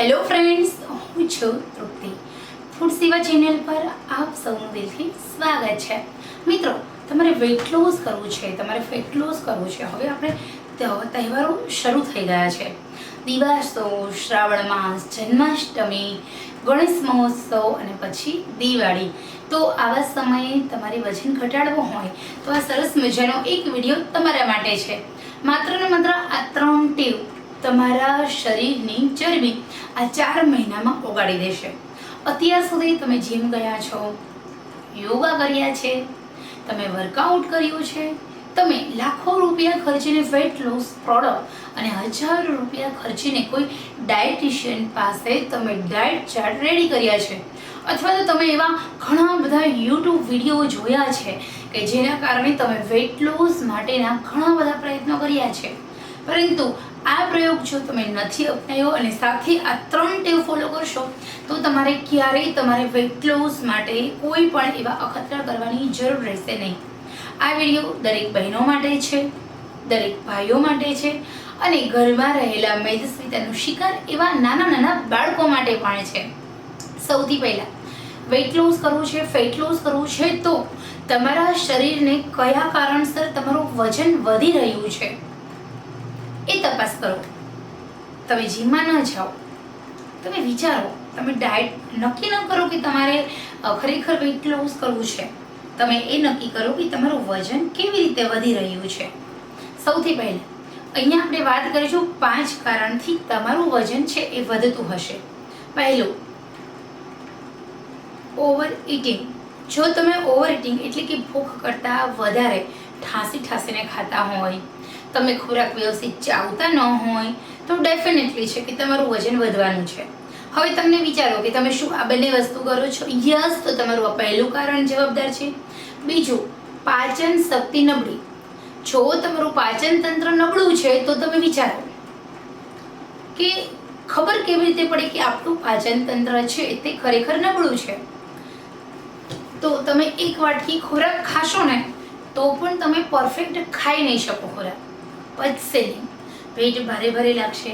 Hello friends હું છું તૃપ્તિ. Food સેવા ચેનલ પર આપ સૌનું દિલથી સ્વાગત છે. મિત્રો, તમારે વેટ લોસ કરવું છે, તમારે ફેટ લોસ કરવું છે. હવે આપણે તહેવારો શરૂ થઈ ગયા છે. દિવાસો, શ્રાવણ માસ, જન્માષ્ટમી, ગણેશ મહોત્સવ અને પછી દિવાળી. તો આવા સમયે તમારે વજન ઘટાડવું હોય, તો આ સરસ મજાનો એક વીડિયો તમારા માટે છે. માત્ર ને માત્ર આ ત્રણ ટેવ તમારા શરીરની ચરબી આ ચાર મહિનામાં ઓગાળી દેશે. અત્યાર સુધી તમે જીમ ગયા છો, યોગા કર્યા છે, તમે વર્કઆઉટ કર્યું છે, તમે લાખો રૂપિયા ખર્ચીને વેટ લોસ પ્રોડક્ટ અને હજારો રૂપિયા ખર્ચીને કોઈ ડાયટિશિયન પાસે તમે ડાયટ ચાર્ટ રેડી કર્યા છે. અથવા તો તમે એવા ઘણા બધા યુટ્યુબ વીડિયો જોયા છે કે જેના કારણે તમે વેટ લોસ માટેના ઘણા બધા પ્રયત્નો કર્યા છે. પરંતુ આ પ્રયોગ જો તમે નથી અપનાવ્યો અને સાથે આ ત્રણ ટેવ ફોલો કરશો, તો તમારે ક્યારેય તમારે વેટ લોસ માટે કોઈ પણ એવા અખતરા કરવાની જરૂર રહેશે નહીં. આ વીડિયો દરેક બહેનો માટે છે, દરેક ભાઈઓ માટે છે અને ઘરમાં રહેલા મેદસ્વીતાનો શિકાર એવા નાના નાના બાળકો માટે પણ છે. સૌથી પહેલાં વેટ લોસ કરવું છે ફેટ લોસ કરવું છે તો તમારા શરીરને કયા કારણસર તમારું વજન વધી રહ્યું છે? એ કરો. તમે જીમમાં ન જાઓ. તમે વિચારો, તમે ડાયટ નક્કી ન કરો કે તમારે ખરેખર વેઇટ લોસ કરવું છે. તમે એ નક્કી કરો કે તમારું વજન કેવી રીતે વધી રહ્યું છે. સૌથી પહેલાં, અહીંયા આપણે વાત કરીશું પાંચ કારણથી તમારું વજન છે એ વધતું હશે. પહેલું ઓવર ઇટિંગ જો તમે ઓવર ઇટિંગ એટલે કે ભૂખ કરતાં વધારે ઠાંસી ઠાંસીને ખાતા હોય તમે ખોરાક વ્યવસ્થિત ચાવતા ન હોય, તો ડેફિનેટલી છે કે તમારું વજન વધવાનું છે. હવે તમને વિચારો કે તમે શું આ બંને વસ્તુ કરો છો? યસ તો તમારું આ પહેલું કારણ જવાબદાર છે. બીજું, પાચન શક્તિ નબળી. જો તમારું પાચન તંત્ર નબળું છે, તો તમે વિચારો કે ખબર કેવી રીતે પડે કે આપણું પાચન તંત્ર છે તે ખરેખર નબળું છે. તો તમે એક વાટકી ખોરાક ખાશો ને, તો પણ તમે પરફેક્ટ ખાઈ નહીં શકો ખોરાક. પચશે નહીં પેટ ભારે ભારે લાગશે.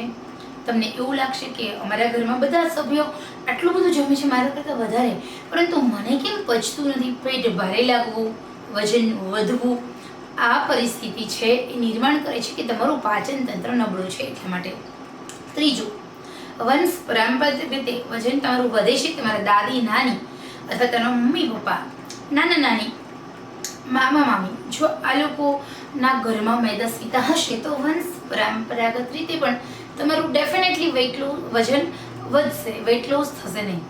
તમને એવું લાગશે કે અમારા ઘરમાં બધા સભ્યો આટલું બધું જમે છે મારા કરતાં વધારે. પરંતુ મને કેમ પચતું નથી? પેટ ભારે લાગવું, વજન વધવું, આ પરિસ્થિતિ છે એ નિર્માણ કરે છે કે તમારું પાચન તંત્ર નબળું છે એટલા માટે. ત્રીજું, વંશ પરંપરાગત રીતે વજન તમારું વધે છે તમારા દાદી, નાની અથવા તેના મમ્મી, પપ્પા? નાના નાની, મામા, મામી. જો આ લોકોના ઘરમાં મેદસ્વીતા હશે તો વંશ પરંપરાગત રીતે પણ તમારું ડેફિનેટલી વેટ વજન વધશે વેઇટ લોસ થશે નહીં.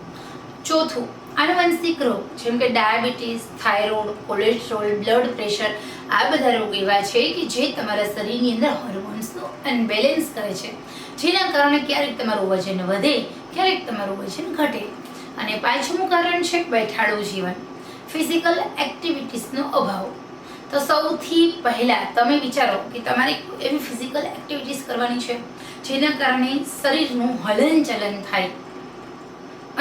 ચોથું, આનુવંશિક રોગ, જેમ કે diabetes, thyroid, cholesterol, blood pressure, આ બધા રોગ એવા છે કે જે તમારા શરીરની અંદર હોર્મોન્સનું અનબેલેન્સ કરે છે. જેના કારણે ક્યારેક તમારું વજન વધે, ક્યારેક તમારું વજન ઘટે. અને પાંચમું કારણ છે બેઠાડું જીવન. ફિઝિકલ એક્ટિવિટીઝનો અભાવ. તો સૌથી પહેલાં તમે વિચારો કે તમારે એવી ફિઝિકલ એક્ટિવિટીઝ કરવાની છે જેના કારણે શરીરનું હલનચલન થાય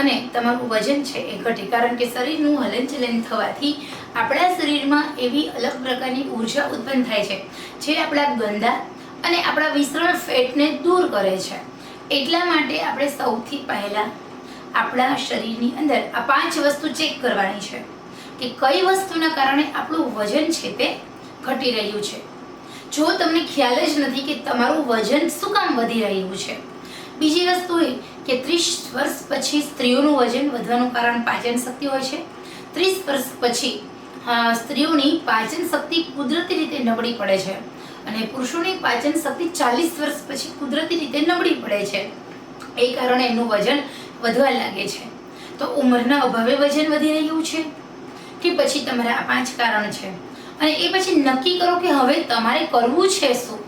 અને તમારું વજન છે એ ઘટે. કારણ કે શરીરનું હલનચલન થવાથી આપણા શરીરમાં એવી અલગ પ્રકારની ઊર્જા ઉત્પન્ન થાય છે જે આપણા ગંદા અને આપણા વિસરણ ફેટને દૂર કરે છે. એટલા માટે આપણે સૌથી પહેલાં આપણા શરીરની અંદર આ પાંચ વસ્તુ ચેક કરવાની છે. કે કઈ વસ્તુના કારણે આપણું વજન છે તે ઘટી રહ્યું છે. જો તમને ખ્યાલ જ નથી કે તમારું વજન શું કામ વધી રહ્યું છે. બીજી વસ્તુ એ કે ત્રીસ વર્ષ પછી સ્ત્રીઓનું વજન વધવાનું કારણ પાચન શક્તિ હોય છે. ત્રીસ વર્ષ પછી સ્ત્રીઓની પાચન શક્તિ કુદરતી રીતે નબળી પડે છે અને પુરુષોની પાચન શક્તિ ચાલીસ વર્ષ પછી કુદરતી રીતે નબળી પડે છે. એ કારણે એનું વજન વધવા લાગે છે. તો ઉંમરના અભાવે વજન વધી રહ્યું છે. કે પછી તમારા આ પાંચ કારણ છે? અને એ પછી નક્કી કરો કે હવે તમારે કરવું છે શું?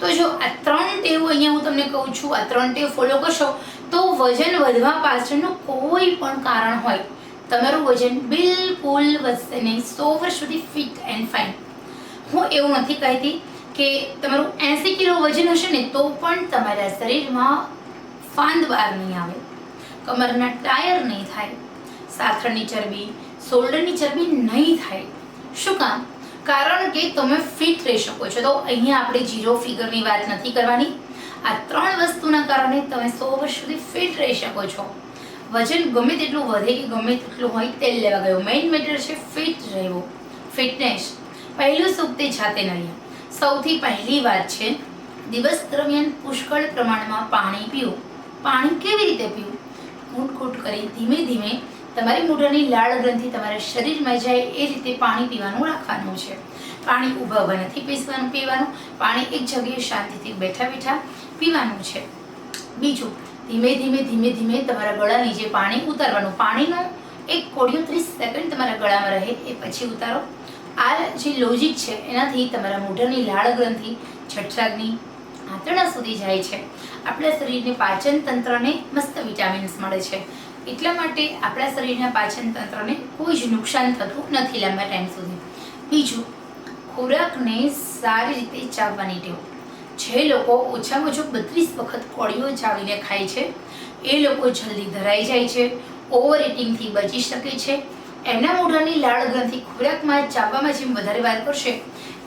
તો જો આ ત્રણ ટેવ અહીંયા હું તમને કહું છું, આ ત્રણ ટેવ ફોલો કરશો, તો વજન વધવા પાછળનું કોઈ પણ કારણ હોય. તમારું વજન બિલકુલ વધશે નહીં, સો વર્ષ સુધી ફિટ એન્ડ ફાઇન હું એવું નથી કહેતી કે તમારું એંસી કિલો વજન હશે ને, તો પણ તમારા શરીરમાં ફાંદ બહાર નહીં આવે. કમરના ટાયર નહીં થાય. સાથળની ચરબી શોલ્ડરની ચરબી નહીં થાય. શું કામ? કારણ કે તમે ફિટ રહી શકો છો. તો અહીંયા આપણે જીરો ફિગરની વાત નથી કરવાની. આ ત્રણ વસ્તુના કારણે તમે સો વર્ષ સુધી ફિટ રહી શકો છો. વજન ગમે તેટલું વધે કે ગમે તેટલું હોય, તેલ લેવા ગયું. મેઇન મેટર છે ફિટ રહેવું. ફિટનેસ પહેલું સુખ તે જાતે નહીં. સૌથી પહેલી વાત છે, દિવસ દરમિયાન પુષ્કળ પ્રમાણમાં પાણી પીવું. પાણી કેવી રીતે પીવું? ઘૂંટ ઘૂંટ કરી ધીમે ધીમે તમારી મોઢાની લાળ ગ્રંથિ તમારા શરીરમાં જાય એ રીતે પાણી પીવાનું રાખવાનું છે. પાણી ઊભા નથી પીસવાનું પીવાનું, પાણી એક જગ્યાએ શાંતિથી બેઠા બેઠા પીવાનું છે. બીજું, ધીમે ધીમે ધીમે ધીમે તમારા ગળા નીચે પાણી ઉતારવાનું. પાણીનો એક કોડિયો ત્રીસ સેકન્ડ તમારા ગળામાં રહે એ પછી ઉતારો. આ જે લોજિક છે, એનાથી તમારા મોઢાની લાળ ગ્રંથિ છઠ્ઠાગ્નિ આંતરડા સુધી જાય છે. આપણા શરીરને પાચન તંત્રને મસ્ત વિટામિન્સ મળે છે. એટલા માટે આપણા શરીરના પાચન તંત્રને કોઈ જ નુકસાન થતું નથી લાંબા ટાઈમ સુધી. બીજું, ખોરાકને સારી રીતે ચાવવાની ટેવ. જે લોકો ઓછામાં ઓછું બત્રીસ વખત કોળીઓ ચાવીને ખાય છે, એ લોકો જલ્દી ધરાઈ જાય છે ઓવર ઇટિંગથી બચી શકે છે, એમના મોઢાની લાળ ગ્રંથિ ખોરાકમાં ચાવવામાં જેમ વધારે વાર કરશે,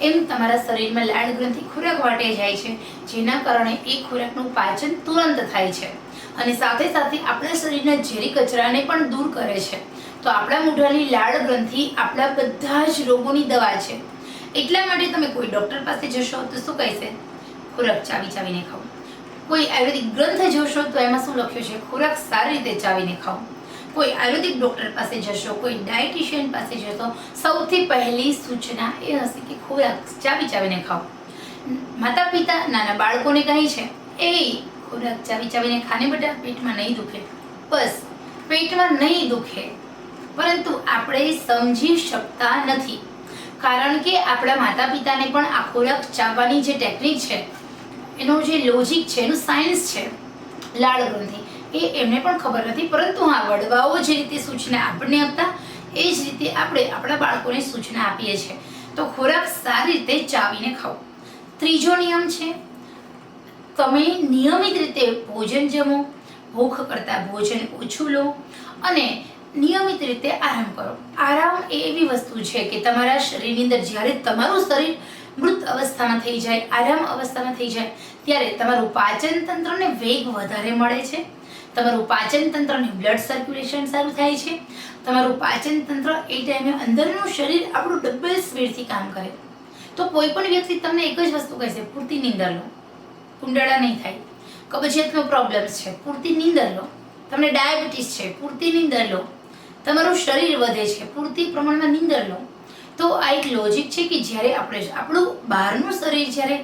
એમ તમારા શરીરમાં લાળ ગ્રંથિ ખોરાક વાટે જાય છે, જેના કારણે એ ખોરાકનું પાચન તુરંત થાય છે. અને સાથે સાથે આપણા શરીરના ઝેરી કચરાને પણ દૂર કરે છે. તો આપણા મોઢાની લાળ ગ્રંથિ આપણા બધા જ રોગોની દવા છે. એટલા માટે તમે કોઈ ડૉક્ટર પાસે જશો તો શું કહેશે? ખોરાક ચાવી ચાવીને ખાઓ. કોઈ આયુર્વેદિક ગ્રંથ જોશો તો એમાં શું લખ્યું છે? ખોરાક સારી રીતે ચાવીને ખાઓ. કોઈ આયુર્વેદિક ડૉક્ટર પાસે જશો, કોઈ ડાયટિશિયન પાસે જશો, સૌથી પહેલી સૂચના એ હશે કે ખોરાક ચાવી ચાવીને ખાઓ. માતા પિતા નાના બાળકોને કહે છે, એ ખોરાક ચાવી ચાવીને ખાને બેટા પેટમાં નહીં દુખે. બસ, પેટમાં નહીં દુખે. પરંતુ આપણે સમજી શકતા નથી. કારણ કે આપણા માતા પિતાને પણ આ ખોરાક ચાવવાની જે ટેકનિક છે, એનો જે લોજિક છે, એનું સાયન્સ છે, લાળ ગ્રંથિ, એ એમને પણ ખબર નથી. પરંતુ હા વડવાઓ જે રીતે સૂચના આપણને આપતા, એ જ રીતે આપણે આપણા બાળકોને સૂચના આપીએ છીએ. તો ખોરાક સારી રીતે ચાવીને ખાઓ ત્રીજો નિયમ છે તમે નિયમિત રીતે ભોજન જમો, ભૂખ કરતાં ભોજન ઓછું લો અને નિયમિત રીતે આરામ કરો. આરામ એ એવી વસ્તુ છે કે તમારા શરીરની અંદર જ્યારે તમારું શરીર મૃત અવસ્થામાં થઈ જાય, આરામ અવસ્થામાં થઈ જાય, ત્યારે તમારું પાચન તંત્રને વેગ વધારે મળે છે. તમારું પાચન તંત્રને બ્લડ સર્ક્યુલેશન સારું થાય છે. તમારું પાચન તંત્ર એ ટાઈમે અંદરનું શરીર આપણું ડબલ સ્પીડથી કામ કરે. તો કોઈ પણ વ્યક્તિ તમને એક જ વસ્તુ કહેશે પૂરતી નીંદર લો. કુંડાળા નહીં થાય. કબજિયાતનો પ્રોબ્લેમ્સ છે. પૂરતી નીંદર લો. તમને ડાયાબિટીસ છે. પૂરતી નીંદર લો. તમારું શરીર વધે છે. પૂરતી પ્રમાણમાં નીંદર લો. તો આ એક લોજિક છે કે જ્યારે આપણે આપણું બહારનું શરીર જ્યારે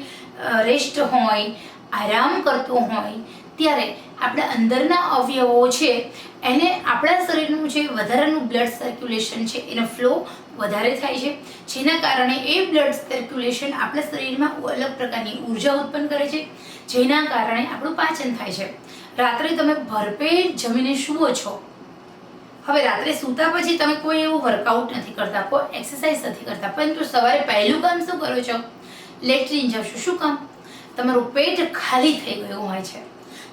રેસ્ટ હોય, આરામ કરતું હોય, ત્યારે આપણા અંદરના અવયવો છે, એને આપણા શરીરનું જે વધારાનું બ્લડ સર્ક્યુલેશન છે, એનો ફ્લો વધારે થાય છે, જેના કારણે એ બ્લડ સર્ક્યુલેશન આપણા શરીરમાં અલગ પ્રકારની ઊર્જા ઉત્પન્ન કરે છે, જેના કારણે આપણું પાચન થાય છે. રાત્રે તમે ભરપેટ જમીને સૂવો છો. હવે રાત્રે સૂતા પછી તમે કોઈ એવું વર્કઆઉટ નથી કરતા, કોઈ એક્સરસાઇઝ નથી કરતા, પરંતુ સવારે પહેલું કામ શું કરો છો? લેટ્રિન જશો. શું કામ? તમારું પેટ ખાલી થઈ ગયું હોય છે.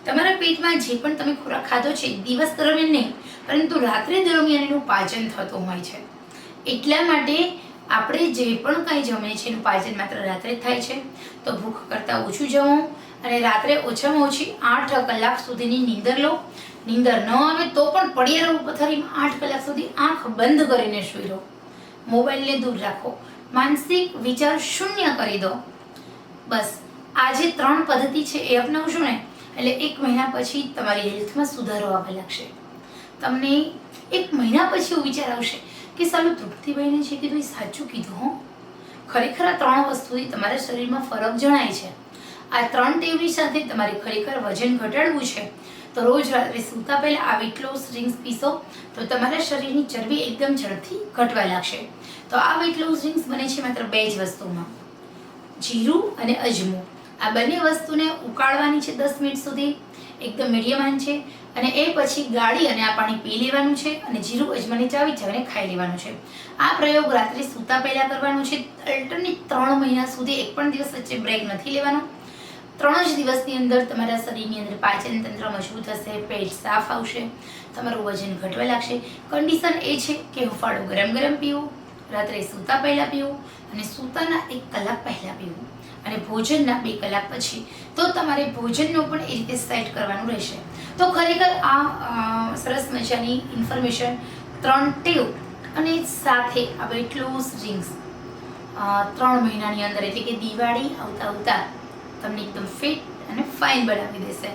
તમારા પેટમાં જે પણ તમે ખોરાક ખાધો છે દિવસ દરમિયાન નહીં, પરંતુ રાત્રે દરમિયાન એનું પાચન થતું હોય છે. એટલા માટે આપણે જે પણ કાંઈ જમીએ છીએ એનું પાચન માત્ર રાત્રે થાય છે. તો ભૂખ કરતાં ઓછું જમવું અને રાત્રે ઓછામાં ઓછી આઠ કલાક સુધીની નીંદર લો. નીંદર ન આવે તો પણ પડ્યા રહો પથારીમાં આઠ કલાક સુધી આંખ બંધ કરીને સૂઈ રહો. મોબાઈલને દૂર રાખો. માનસિક વિચાર શૂન્ય કરી દો. બસ, આ જે ત્રણ પદ્ધતિ છે એ અપનાવશો ને, એટલે એક મહિના પછી તમારી હેલ્થમાં સુધારો આવવા લાગશે. તમને એક મહિના પછી એવું વિચાર આવશે કે સાલું તૃપ્તિભાઈને જે કીધું એ સાચું કીધું, હો. ખરેખર આ ત્રણ વસ્તુથી તમારા શરીરમાં ફરક જણાય છે. આ ત્રણ ટેવની સાથે તમારે ખરેખર વજન ઘટાડવું છે. તો રોજ રાત્રે સૂતા પહેલાં આ વેટ લોસ ડ્રિંક્સ પીશો તો તમારા શરીરની ચરબી એકદમ ઝડપથી ઘટવા લાગશે. તો આ વેટ લોસ ડ્રિંક્સ બને છે માત્ર બે જ વસ્તુમાં. જીરું અને અજમો. આ બંને વસ્તુને ઉકાળવાની છે દસ મિનિટ સુધી. એકદમ મીડિયમ આંચ છે અને એ પછી ગાળી અને આ પાણી પી લેવાનું છે અને જીરું, અજમાની ચાવી ચાવીને ખાઈ લેવાનું છે. આ પ્રયોગ રાત્રે સૂતા પહેલાં કરવાનો છે. અલ્ટરનેટ ત્રણ મહિના સુધી એક પણ દિવસ વચ્ચે બ્રેક નથી લેવાનો. ત્રણ જ દિવસની અંદર તમારા શરીરની અંદર પાચન તંત્ર મજબૂત હશે, પેટ સાફ આવશે, તમારું વજન ઘટવા લાગશે. કન્ડિશન એ છે કે હુંફાળું ગરમ ગરમ પીવું, રાત્રે સૂતા પહેલાં પીવું અને સૂતાના એક કલાક પહેલાં પીવું. અને ભોજનના બે કલાક પછી તો તમારે ભોજનનું પણ એ રીતે સેટ કરવાનું રહેશે. તો ખરેખર આ સરસ મજાની ઇન્ફોર્મેશન ત્રણ ટેવ અને સાથે આ વેટ લોસ ડ્રિંક્સ ત્રણ મહિનાની અંદર એટલે કે દિવાળી આવતા આવતા તમને એકદમ ફિટ અને ફાઇન બનાવી દેશે.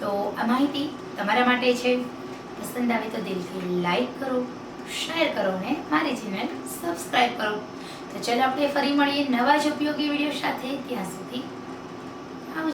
તો આ માહિતી તમારા માટે છે. પસંદ આવે તો દિલથી લાઈક કરો શેર કરો ને મારી ચેનલ સબસ્ક્રાઈબ કરો. તો ચાલો આપણે ફરી મળીએ નવા જ ઉપયોગી વીડિયો સાથે ત્યાં સુધી